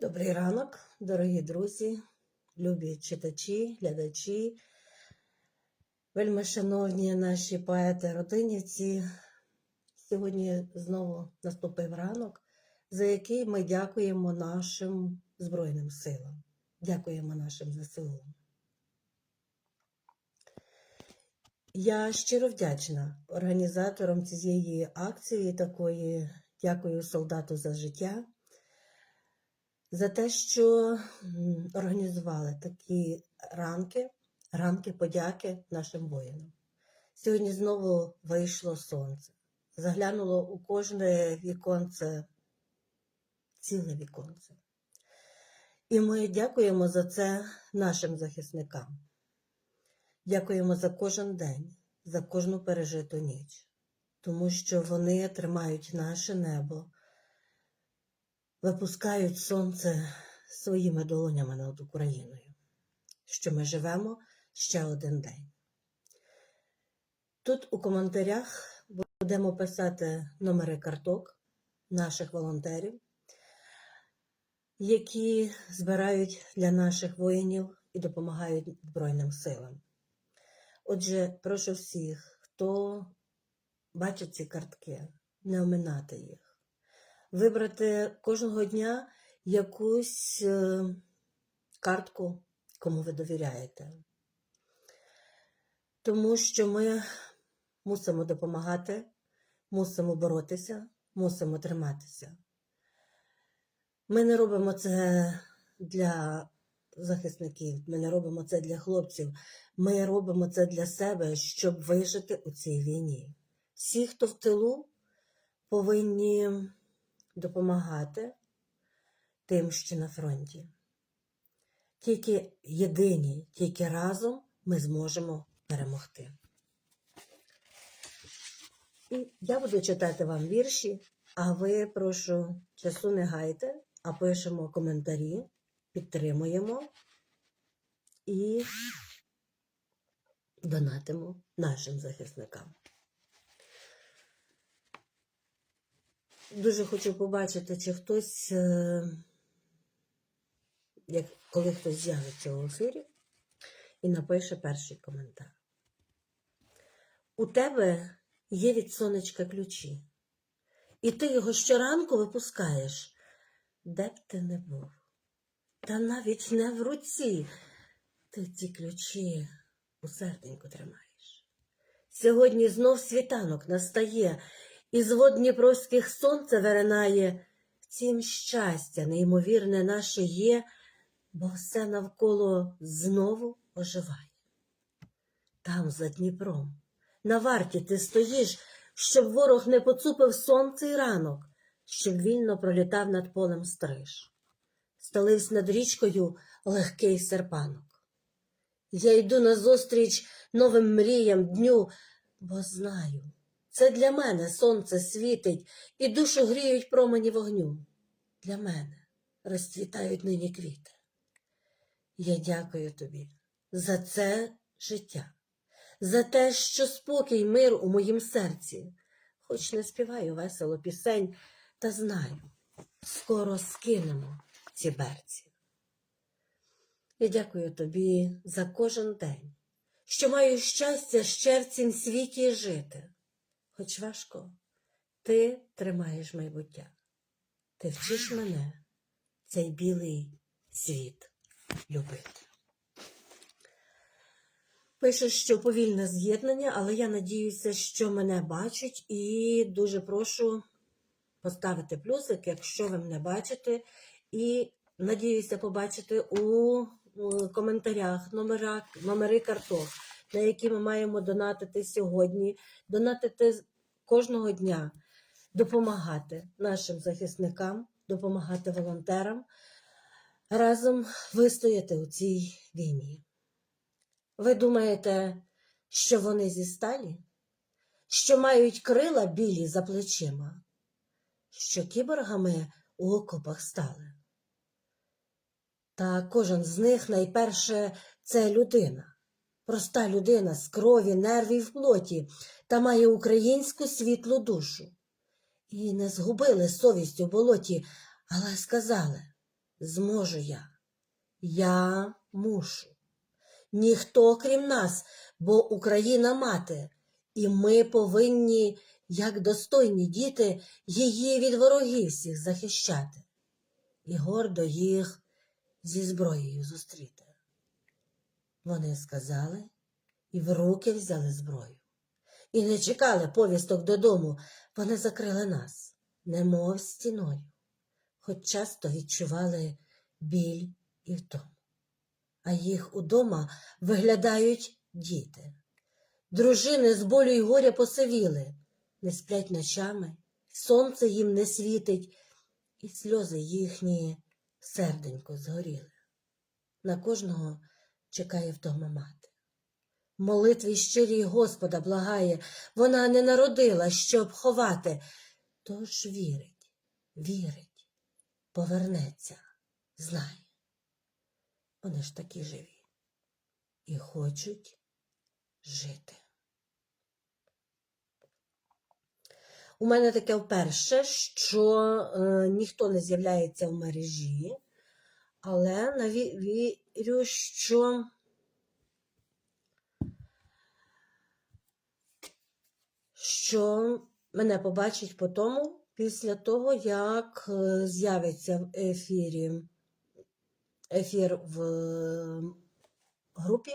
Добрий ранок, дорогі друзі, любі читачі, глядачі, вельми шановні наші поети, родинівці. Сьогодні знову наступив ранок, за який ми дякуємо нашим Збройним силам. Дякуємо нашим ЗСУ. Я щиро вдячна організаторам цієї акції, такої дякую солдату за життя за те, що організували такі ранки, ранки подяки нашим воїнам. Сьогодні знову вийшло сонце, заглянуло у кожне віконце, ціле віконце. І ми дякуємо за це нашим захисникам. Дякуємо за кожен день, за кожну пережиту ніч, тому що вони тримають наше небо випускають сонце своїми долонями над Україною, що ми живемо ще один день. Тут у коментарях будемо писати номери карток наших волонтерів, які збирають для наших воїнів і допомагають Збройним силам. Отже, прошу всіх, хто бачить ці картки, не оминати їх вибрати кожного дня якусь е, картку, кому ви довіряєте. Тому що ми мусимо допомагати, мусимо боротися, мусимо триматися. Ми не робимо це для захисників, ми не робимо це для хлопців, ми робимо це для себе, щоб вижити у цій війні. Всі, хто в тилу, повинні допомагати тим, що на фронті. Тільки єдині, тільки разом ми зможемо перемогти. І я буду читати вам вірші, а ви, прошу, часу не гайте, а пишемо коментарі, підтримуємо і донатимо нашим захисникам. Дуже хочу побачити, чи хтось, е, як, коли хтось з'явиться у ефірі і напише перший коментар. У тебе є від сонечка ключі, і ти його щоранку випускаєш, де б ти не був. Та навіть не в руці ти ці ключі у серденьку тримаєш. Сьогодні знов світанок настає. І з вод Дніпровських сонце виринає, Втім, щастя неймовірне наше є, бо все навколо знову оживає. Там, за Дніпром, на варті ти стоїш, щоб ворог не поцупив сонце й ранок, щоб вільно пролітав над полем стриж. Сталивсь над річкою легкий серпанок. Я йду назустріч новим мріям дню, бо знаю. Це для мене сонце світить і душу гріють промені вогню. Для мене розцвітають нині квіти. Я дякую тобі за це життя, за те, що спокій, мир у моїм серці, хоч не співаю весело пісень, та знаю, скоро скинемо ці берці. Я дякую тобі за кожен день, що маю щастя ще в цім світі жити хоч важко, ти тримаєш майбуття. Ти вчиш мене цей білий світ любити. Пише, що повільне з'єднання, але я надіюся, що мене бачать, і дуже прошу поставити плюсик, якщо ви мене бачите, і надіюся побачити у коментарях номера, номери карток, на які ми маємо донатити сьогодні, донатити кожного дня, допомагати нашим захисникам, допомагати волонтерам, разом вистояти у цій війні. Ви думаєте, що вони зі сталі, що мають крила білі за плечима, що кіборгами у окопах стали? Та кожен з них найперше це людина, проста людина з крові, нервів в плоті та має українську світлу душу. І не згубили совість у болоті, але сказали зможу я. Я мушу. Ніхто крім нас, бо Україна мати, і ми повинні, як достойні діти, її від ворогів всіх захищати і гордо їх зі зброєю зустріти. Вони сказали і в руки взяли зброю. І не чекали повісток додому, вони закрили нас, немов стіною, хоч часто відчували біль і втому. А їх удома виглядають діти. Дружини з болю й горя посивіли, не сплять ночами, сонце їм не світить, і сльози їхні серденько згоріли. На кожного чекає вдома мати. Молитві щирій Господа благає, вона не народила, щоб ховати, тож вірить, вірить, повернеться, знає. Вони ж такі живі і хочуть жити. У мене таке вперше, що е, ніхто не з'являється в мережі, але наві- вірю, що що мене побачить по тому, після того, як е, з'явиться в ефірі ефір в е, групі.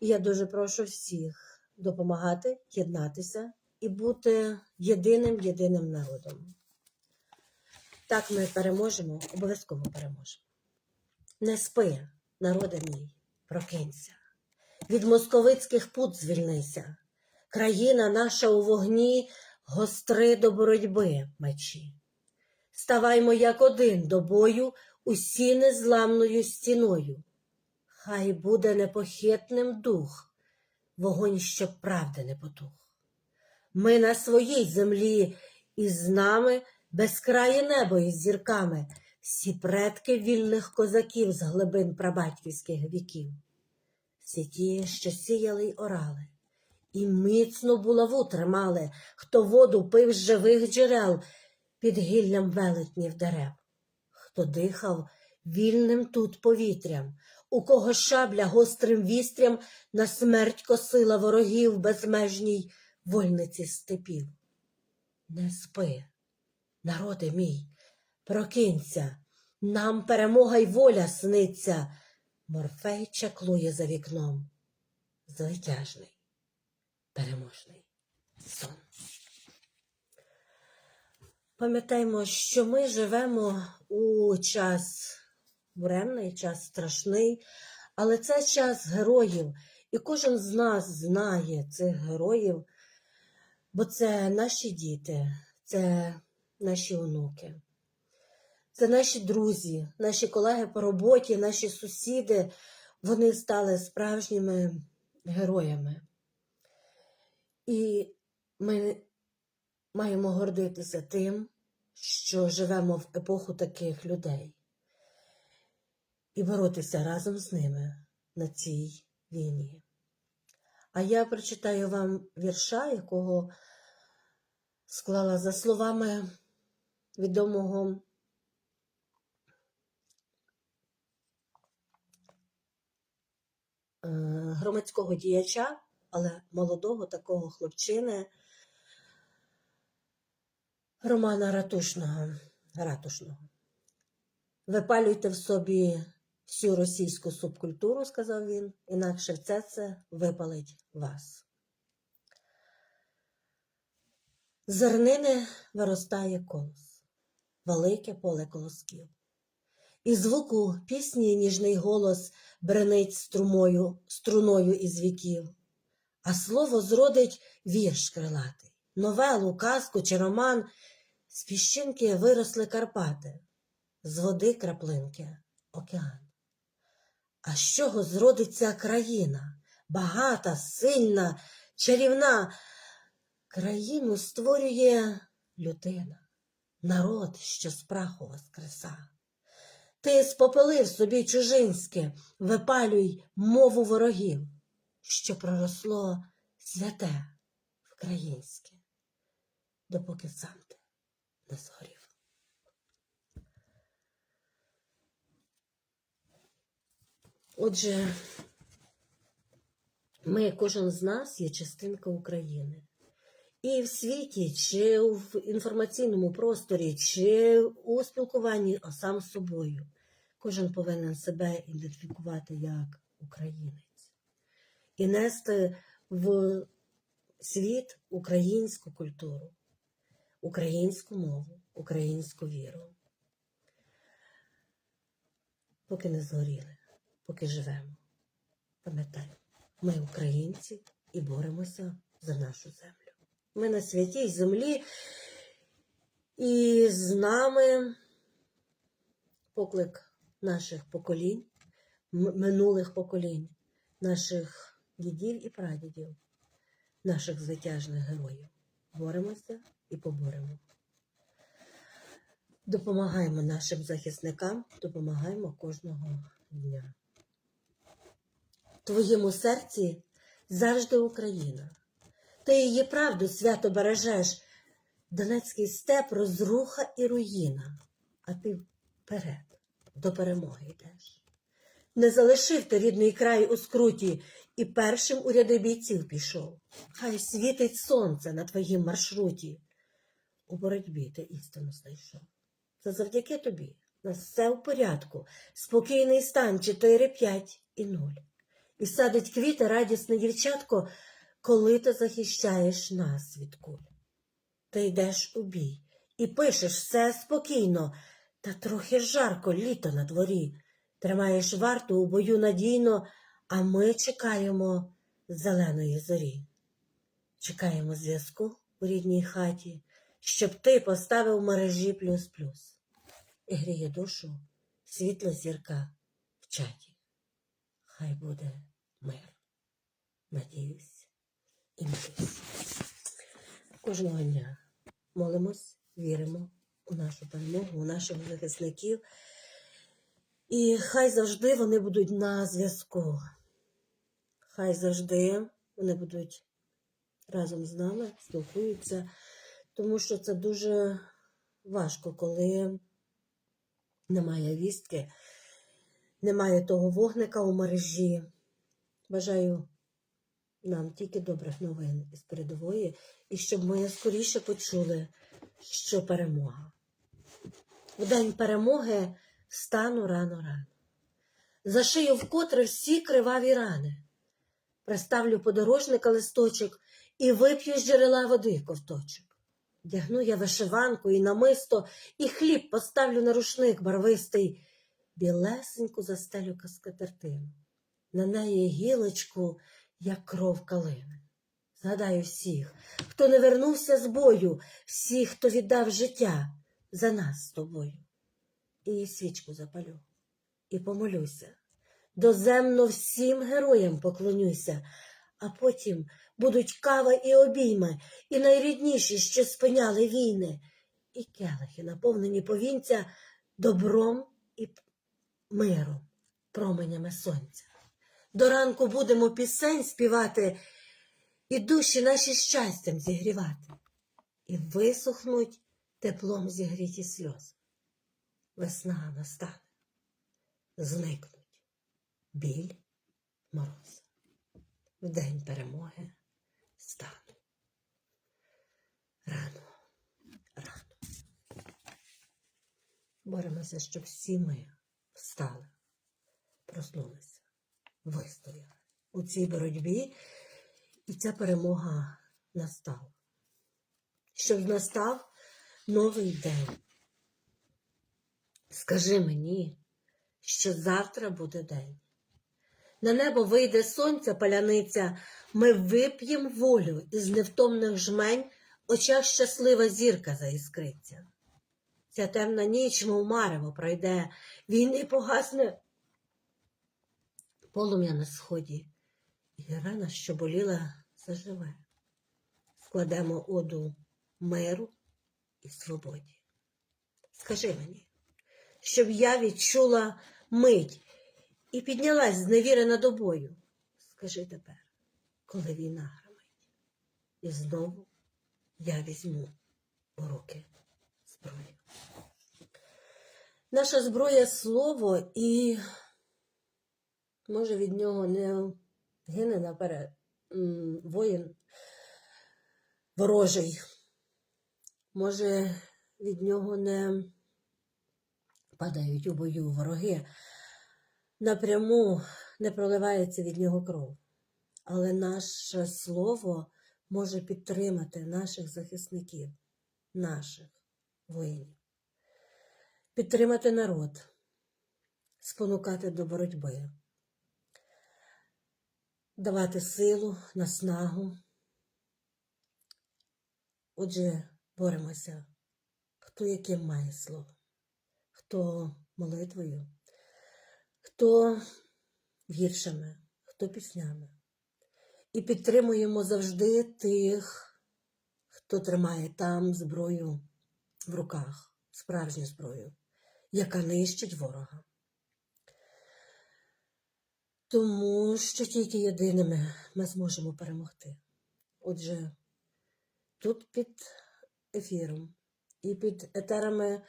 Я дуже прошу всіх допомагати, єднатися і бути єдиним єдиним народом. Так ми переможемо, обов'язково переможемо. Не спи, народе мій, прокинься. Від московицьких пут звільнися. Країна наша у вогні, гостри до боротьби мечі. Ставаймо як один до бою, усі незламною стіною. Хай буде непохитним дух, вогонь, щоб правди не потух. Ми на своїй землі, і з нами безкрає небо із зірками, всі предки вільних козаків з глибин прабатьківських віків. Всі ті, що сіяли й орали, і міцно булаву тримали, хто воду пив з живих джерел під гіллям велетнів дерев, хто дихав вільним тут повітрям, у кого шабля гострим вістрям на смерть косила ворогів безмежній вольниці степів. Не спи, народи мій, прокинься, нам перемога й воля сниться. Морфей чаклує за вікном. Звитяжний, переможний сон. Пам'ятаємо, що ми живемо у час буремний, час страшний, але це час героїв, і кожен з нас знає цих героїв, бо це наші діти, це наші онуки, це наші друзі, наші колеги по роботі, наші сусіди. Вони стали справжніми героями. І ми маємо гордитися тим, що живемо в епоху таких людей і боротися разом з ними на цій війні. А я прочитаю вам вірша, якого склала за словами відомого громадського діяча, але молодого такого хлопчини Романа Ратушного. Ратушного. Випалюйте в собі всю російську субкультуру, сказав він, інакше все це випалить вас. Зернини виростає колос, велике поле колосків. І звуку пісні ніжний голос бренить струмою, струною із віків, а слово зродить вірш крилатий, новелу, казку чи роман. З піщинки виросли Карпати, з води краплинки океан. А з чого зродиться країна, багата, сильна, чарівна? Країну створює людина, народ, що з праху воскреса. Ти спопелив собі чужинське, випалюй мову ворогів, що проросло святе вкраїнське допоки сам ти не згорів. Отже, ми, кожен з нас є частинка України. І в світі, чи в інформаційному просторі, чи у спілкуванні сам з собою, кожен повинен себе ідентифікувати як українець і нести в світ українську культуру, українську мову, українську віру. Поки не згоріли, поки живемо. Пам'ятаємо, ми українці і боремося за нашу землю. Ми на святій землі, і з нами поклик наших поколінь, минулих поколінь, наших дідів і прадідів, наших звитяжних героїв. Боремося і поборемо. Допомагаємо нашим захисникам, допомагаємо кожного дня. В твоєму серці завжди Україна. Ти її правду свято бережеш. Донецький степ розруха і руїна, а ти вперед до перемоги йдеш. Не залишив ти рідний край у скруті і першим у ряди бійців пішов. Хай світить сонце на твоїм маршруті. У боротьбі ти істину знайшов. Це завдяки тобі. Нас все в порядку. Спокійний стан 4, 5 і 0. І садить квіти радісне дівчатко, коли ти захищаєш нас від куль. Ти йдеш у бій і пишеш все спокійно, та трохи жарко літо на дворі. Тримаєш варту у бою надійно, а ми чекаємо зеленої зорі. Чекаємо зв'язку у рідній хаті, щоб ти поставив мережі плюс-плюс. І гріє душу світло зірка в чаті. Хай буде мир. Надіюсь і молюсь. Кожного дня молимось, віримо у нашу перемогу, у наших захисників. І хай завжди вони будуть на зв'язку. Хай завжди вони будуть разом з нами, спілкуються, тому що це дуже важко, коли немає вістки, немає того вогника у мережі. Бажаю нам тільки добрих новин із передової, і щоб ми скоріше почули, що перемога. У день перемоги встану рано-рано. Зашию вкотре всі криваві рани. Приставлю подорожника листочок і вип'ю з джерела води ковточок. Дягну я вишиванку і намисто, і хліб поставлю на рушник барвистий, білесеньку застелю каскатертину. На неї гілочку, як кров калини. Згадаю всіх, хто не вернувся з бою, всіх, хто віддав життя за нас з тобою. І свічку запалю, і помолюся. Доземно всім героям поклонюся, а потім будуть кава і обійми, і найрідніші, що спиняли війни, і келихи, наповнені повінця добром і миром, променями сонця. До ранку будемо пісень співати і душі наші щастям зігрівати, і висохнуть теплом зігріті сльози. Весна настане, зникнуть біль, мороз. В день перемоги стану. Рано, рано. Боремося, щоб всі ми встали, проснулися, вистояли у цій боротьбі, і ця перемога настала. Щоб настав новий день. Скажи мені, що завтра буде день. На небо вийде сонця паляниця, ми вип'єм волю із невтомних жмень, очах щаслива зірка заіскриться. Ця темна ніч, мов марево, пройде, війни погасне полум'я на сході, і рана, що боліла, заживе. Складемо оду миру і свободі. Скажи мені, щоб я відчула мить і піднялась зневірена до бою. Скажи тепер, коли війна громить, і знову я візьму у руки зброю. Наша зброя слово і Може, від нього не гине наперед воїн ворожий. Може, від нього не падають у бою вороги. Напряму не проливається від нього кров. Але наше слово може підтримати наших захисників, наших воїнів, підтримати народ, спонукати до боротьби, давати силу, наснагу. Отже, боремося, хто яким має слово, хто молитвою, хто віршами, хто піснями. І підтримуємо завжди тих, хто тримає там зброю в руках, справжню зброю, яка нищить ворога. Тому що тільки єдиними ми зможемо перемогти. Отже, тут під ефіром і під етерами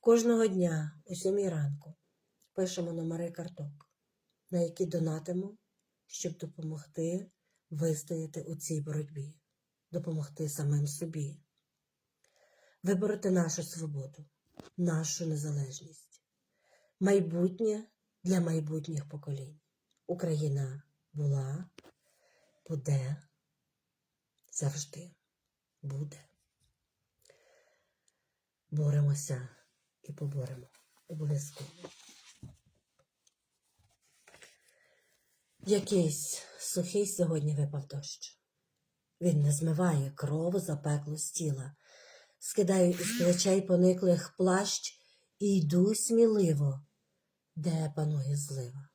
кожного дня о 7 ранку пишемо номери карток, на які донатимо, щоб допомогти вистояти у цій боротьбі, допомогти самим собі, вибороти нашу свободу, нашу незалежність, майбутнє для майбутніх поколінь. Україна була, буде, завжди буде. Боремося і поборемо обов'язково. Якийсь сухий сьогодні випав дощ. Він не змиває кров запеклу з тіла. Скидаю із плечей пониклих плащ і йду сміливо, де панує злива,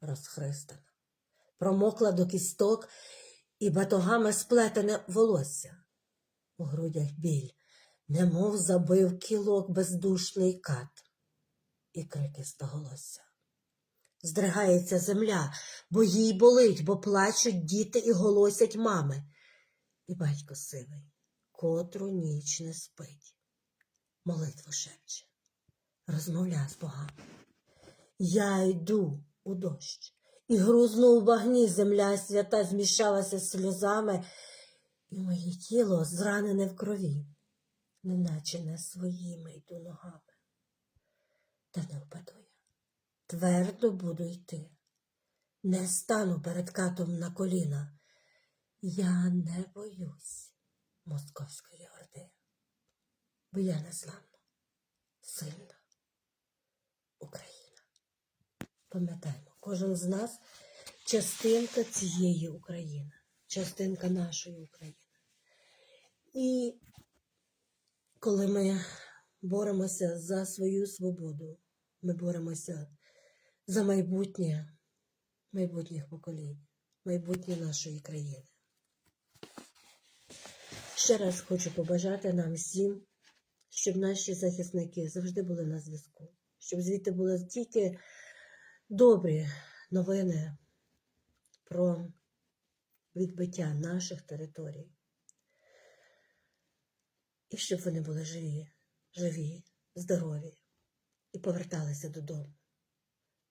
розхристана, промокла до кісток і батогами сплетене волосся. У грудях біль, немов забив кілок бездушний кат, і крики стоголосся. Здригається земля, бо їй болить, бо плачуть діти і голосять мами. І батько сивий, котру ніч не спить, молитву шепче, розмовля з богами. Я йду у дощ, і грузну у багні земля свята змішалася сльозами, і моє тіло зранене в крові, неначе не своїми йду ногами. Та не впаду я. Твердо буду йти. Не стану перед катом на коліна. Я не боюсь московської орди, бо я незламна, сильна Україна. Пам'ятаємо, кожен з нас частинка цієї України, частинка нашої України. І коли ми боремося за свою свободу, ми боремося за майбутнє майбутніх поколінь, майбутнє нашої країни. Ще раз хочу побажати нам всім, щоб наші захисники завжди були на зв'язку, щоб звідти були тільки добрі новини про відбиття наших територій. І щоб вони були живі, живі, здорові і поверталися додому,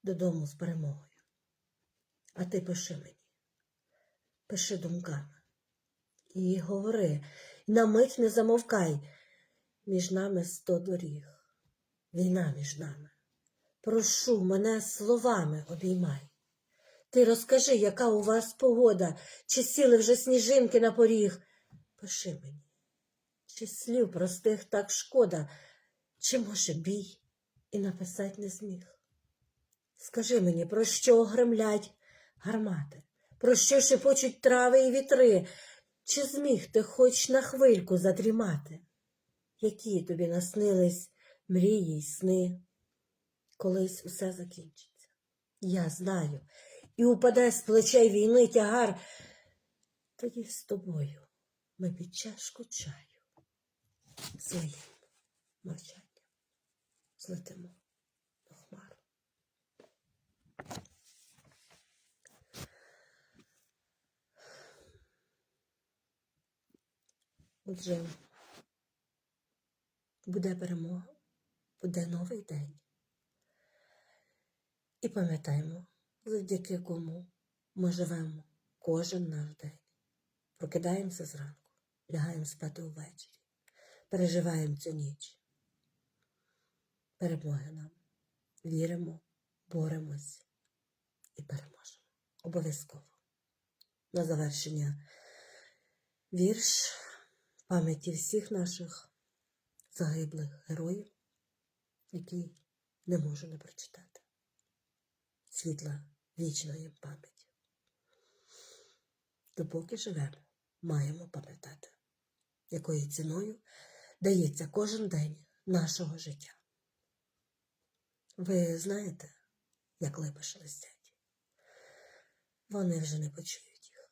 додому з перемогою. А ти пиши мені, пиши думками і говори, на мить не замовкай. Між нами сто доріг, війна між нами. Прошу мене словами обіймай. Ти розкажи, яка у вас погода, чи сіли вже сніжинки на поріг. Пиши мені, чи слів простих так шкода, чи може бій і написать не зміг. Скажи мені, про що гремлять гармати, про що шепочуть трави і вітри, чи зміг ти хоч на хвильку задрімати? Які тобі наснились мрії й сни? Колись усе закінчиться. Я знаю, і упаде з плечей війни тягар. Тоді з тобою ми під чашку чаю своїм мовчанням злетимо до хмар. Отже, буде перемога, буде новий день. І пам'ятаємо, завдяки кому ми живемо кожен наш день. Прокидаємося зранку, лягаємо спати увечері, переживаємо цю ніч. Перемоги нам. Віримо, боремось і переможемо. Обов'язково. На завершення вірш пам'яті всіх наших загиблих героїв, які не можу не прочитати. Світла вічна їм пам'ять. Допоки живемо, маємо пам'ятати, якою ціною дається кожен день нашого життя. Ви знаєте, як липи шелестять? Вони вже не почують їх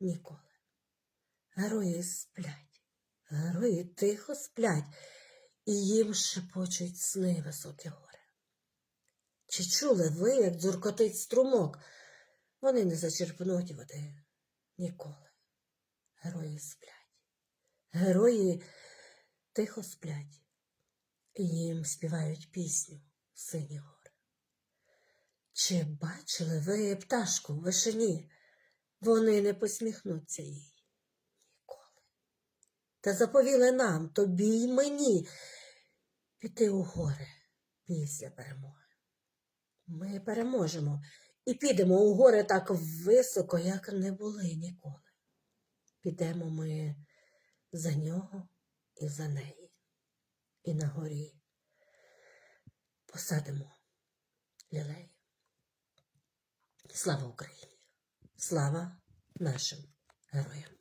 ніколи. Герої сплять, герої тихо сплять, і їм шепочуть сни високі гори. Чи чули ви, як дзюркотить струмок? Вони не зачерпнуть води ніколи. Герої сплять. Герої тихо сплять, їм співають пісню сині гори. Чи бачили ви пташку в вишині? Вони не посміхнуться їй ніколи. Та заповіли нам, тобі й мені, піти у гори після перемоги. Ми переможемо і підемо у гори так високо, як не були ніколи. Підемо ми за нього і за неї. І на горі посадимо лілеї. Слава Україні! Слава нашим героям!